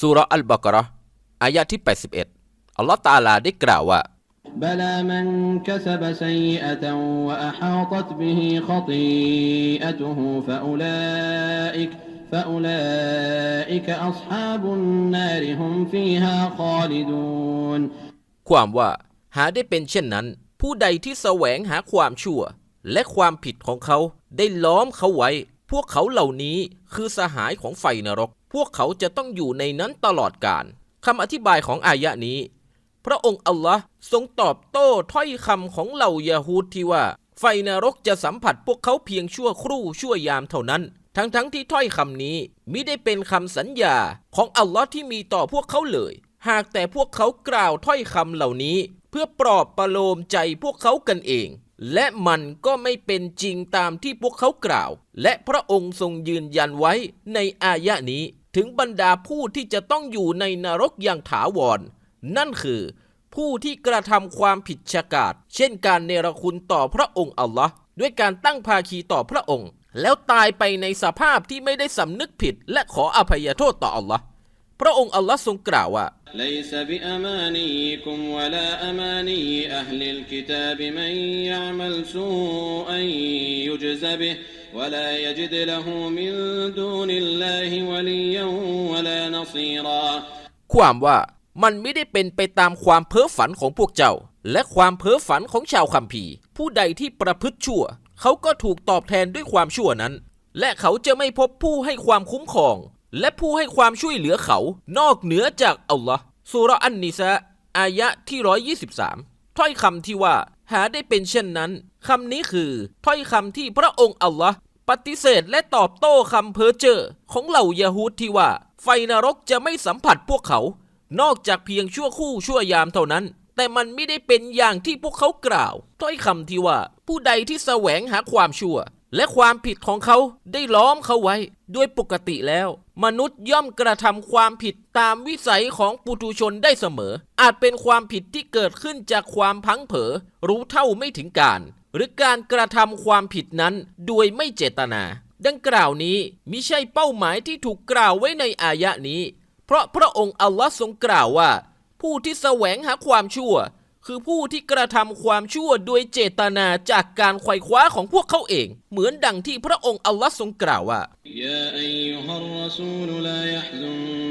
สุรอัลบากเราะห์อายะที่ 81 อัลลอฮ์ตะอาลาได้กล่าวว่า بلى من كسب سيئة وأحاطت به خطيئته فأولئك فأولئك أصحاب النار هم فيها خالدون ความว่าหาได้เป็นเช่นนั้น ผู้ใดที่แสวงหาความชั่ว และความผิดของเขาได้ล้อมเขาไว้ พวกเขาเหล่านี้คือสหายของไฟนรก พวกเขาจะต้องอยู่ในนั้นตลอดกาลคำอธิบายของอายะนี้ พระองค์อัลลอฮ์ทรงตอบโต้ถ้อยคำของเหล่ายาฮูดที่ว่า ไฟนรกจะสัมผัสพวกเขาเพียงชั่วครู่ชั่วยามเท่านั้น ทั้งๆทที่ถ้อยคำนี้มิได้เป็นคำสัญญาของอัลลอฮ์ที่มีต่อพวกเขาเลย หากแต่พวกเขากล่าวถ้อยคำเหล่านี้ เพื่อปลอบประโลมใจพวกเขากันเองและมันก็ไม่เป็นจริงตามที่พวกเขากล่าว และพระองค์ทรงยืนยันไว้ในอายะนี้ ถึงบรรดาผู้ที่จะต้องอยู่ในนรกอย่างถาวร นั่นคือ ผู้ที่กระทำความผิดฉกาจเช่นการเนรคุณต่อพระองค์อัลลอฮ์ด้วยการตั้งภาคีต่อพระองค์ แล้วตายไปในสภาพที่ไม่ได้สำนึกผิด และขออภัยโทษต่ออัลลอฮ์พระองค์อัลลอฮ์ทรงกล่าวว่า ليس بأمانيكم ولا أماني أهل الكتاب من يعمل سوءا يجز به ولا يجد له من دون الله وليا ولا نصيرا ความว่ามันไม่ได้เป็นไปตามความเพ้อฝันของพวกเจ้า และความเพ้อฝันของชาวคัมภีร์ ผู้ใดที่ประพฤติชั่ว เขาก็ถูกตอบแทนด้วยความชั่วนั้น และเขาจะไม่พบผู้ให้ความคุ้มครอง และผู้ให้ความช่วยเหลือเขา นอกเหนือจากอัลลอฮ์สุราะห์อันนิสะอายะที่ 123 ถ้อยคำที่ว่า หาได้เป็นเช่นนั้น คำนี้คือถ้อยคำที่พระองค์อัลลอฮ์ปฏิเสธและตอบโต้คำเพ้อเจ้อของเหล่ายาฮูดที่ว่า ไฟนรกจะไม่สัมผัสพวกเขา นอกจากเพียงชั่วคู่ชั่วยามเท่านั้น แต่มันไม่ได้เป็นอย่างที่พวกเขากล่าว ถ้อยคำที่ว่า ผู้ใดที่แสวงหาความชั่ว และความผิดของเขาได้ล้อมเขาไว้ด้วยปกติแล้ว มนุษย์ย่อมกระทำความผิดตามวิสัยของปุถุชนได้เสมอ อาจเป็นความผิดที่เกิดขึ้นจากความพังเผลอรู้เท่าไม่ถึงการ หรือการกระทำความผิดนั้นโดยไม่เจตนา ดังกล่าวนี้มิใช่เป้าหมายที่ถูกกล่าวไว้ในอายะนี้ เพราะพระองค์อัลลอฮ์ทรงกล่าวว่า ผู้ที่แสวงหาความชั่ว คือผู้ที่กระทำความชั่วโดยเจตนาจากการไขว่คว้าของพวกเขาเอง เหมือนดังที่พระองค์อัลลอฮ์ทรงกล่าวว่า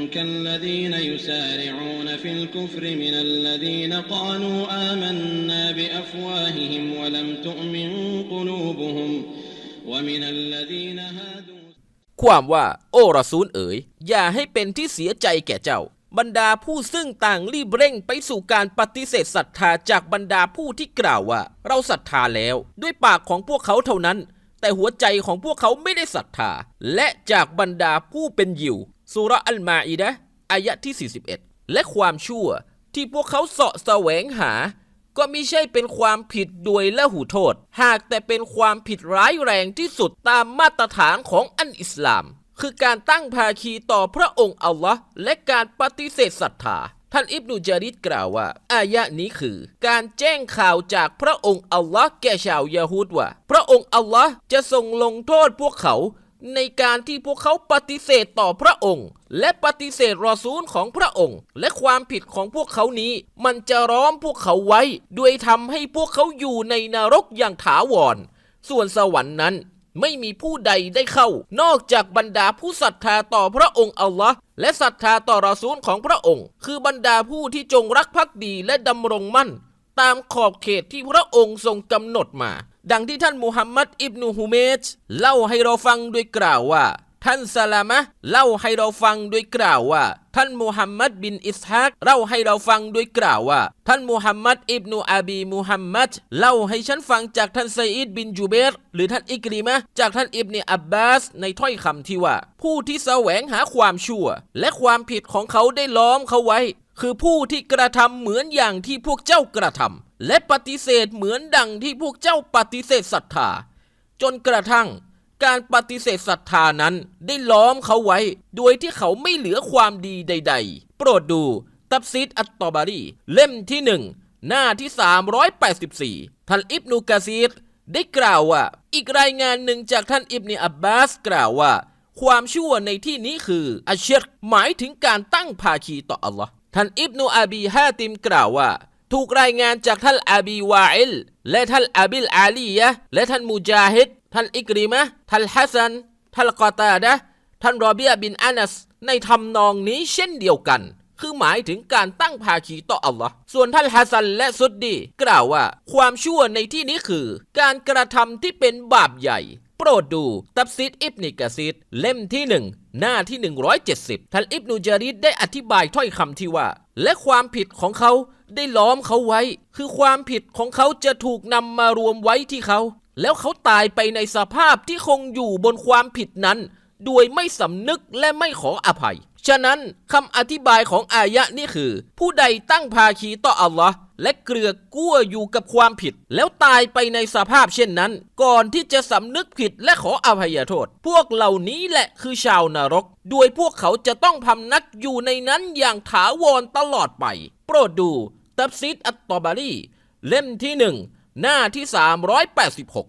يا أيها الرسول لا يحزنك الذين يسارعون في الكفر من الذين قالوا آمنا بأفواههم ولم تؤمن قلوبهم ومن الذين هادوا ความว่า โอ้รอซูลเอ๋ย อย่าให้เป็นที่เสียใจแก่เจ้า บรรดาผู้ซึ่งต่างรีบเร่งไปสู่การปฏิเสธศรัทธาจากบรรดาผู้ที่กล่าวว่า เราศรัทธาแล้ว ด้วยปากของพวกเขาเท่านั้น แต่หัวใจของพวกเขาไม่ได้ศรัทธา และจากบรรดาผู้เป็นยิว สุรอัลมาอิดะอายะที่ 41 และความชั่วที่พวกเขาเสาะแสวงหา ก็มิใช่เป็นความผิดโดยละหูโทษ หากแต่เป็นความผิดร้ายแรงที่สุดตามมาตรฐานของอันอิสลาม คือการตั้งภาคีต่อพระองค์อัลลอฮ์และการปฏิเสธศรัทธาท่านอิบนุจาริดกล่าวว่า อายะนี้คือ การแจ้งข่าวจากพระองค์อัลลอฮ์แก่ชาวยาฮูดว่า พระองค์อัลลอฮ์จะทรงลงโทษพวกเขา ในการที่พวกเขาปฏิเสธต่อพระองค์ และปฏิเสธรอซูลของพระองค์ และความผิดของพวกเขานี้ มันจะร้อมพวกเขาไว้ ด้วยทำให้พวกเขาอยู่ในนรกอย่างถาวร ส่วนสวรรค์นั้นไม่มีผู้ใดได้เข้า นอกจากบรรดาผู้ศรัทธาต่อพระองค์อัลลอฮ์และศรัทธาต่อรอซูลของพระองค์ คือบรรดาผู้ที่จงรักภักดีและดำรงมั่น ตามขอบเขตที่พระองค์ทรงกำหนดมา ดังที่ท่านมูฮัมมัดอิบนุฮุเมจเล่าให้เราฟังโดยกล่าวว่า ท่านซาลามะเล่าให้เราฟังโดยกล่าวว่า ท่านมูฮัมมัดบินอิสฮากเล่าให้เราฟังโดยกล่าวว่า ท่านมูฮัมมัดอิบนุอาบีมูฮัมมัดเล่าให้ฉันฟังจากท่านไซอิดบินจูเบรหรือท่านอิกริมะจากท่านอิบเนอับบาส ในถ้อยคำที่ว่า ผู้ที่แสวงหาความชั่ว และความผิดของเขาได้ล้อมเขาไว้ คือผู้ที่กระทำเหมือนอย่างที่พวกเจ้ากระทำ และปฏิเสธเหมือนดังที่พวกเจ้าปฏิเสธศรัทธา จนกระทั่งการปฏิเสธศรัทธานั้นได้ล้อมเขาไว้ โดยที่เขาไม่เหลือความดีใด ๆ โปรดดูตับซิดอัตตอบารีเล่มที่หนึ่งหน้าที่ 384 ท่านอิบนุกะซีรได้กล่าวว่า อีกรายงานหนึ่งจากท่านอิบเนอับบาสกล่าวว่า ความชั่วในที่นี้คืออัชเชรหมายถึงการตั้งภาคีต่ออัลลอฮ์ท่านอิบนุอาบีฮาติมกล่าวว่า ถูกรายงานจากท่านอาบีวาอิลและท่านอาบิลอาลียะและท่านมุจาฮิดท่านอิกริมะท่านฮัสซันท่านกอตาดะท่านรอเบียบินอานัส ในทำนองนี้เช่นเดียวกัน คือหมายถึงการตั้งภาคีต่ออัลลอฮ์ส่วนท่านฮัสซันและซุดดีกล่าวว่า ความชั่วในที่นี้คือ การกระทำที่เป็นบาปใหญ่ โปรดดูตับซิดอิบนิกะซิดเล่มที่หนึ่งหน้าที่ 170 ท่านอิบนุจาริดได้อธิบายถ้อยคำที่ว่า และความผิดของเขา ได้ล้อมเขาไว้ คือความผิดของเขาจะถูกนำมารวมไว้ที่เขา แล้วเขาตายไปในสภาพที่คงอยู่บนความผิดนั้น โดยไม่สำนึกและไม่ขออภัย ฉะนั้นคำอธิบายของอายะนี่คือ ผู้ใดตั้งภาคีต่ออัลลอฮ์และเกลือกกลั้วอยู่กับความผิด แล้วตายไปในสภาพเช่นนั้น ก่อนที่จะสำนึกผิดและขออภัยโทษ พวกเหล่านี้แหละคือชาวนรก โดยพวกเขาจะต้องพำนักอยู่ในนั้นอย่างถาวรตลอดไป โปรดดู ตับซิดอัตตอบารีเล่มที่หนึ่งหน้าที่ 386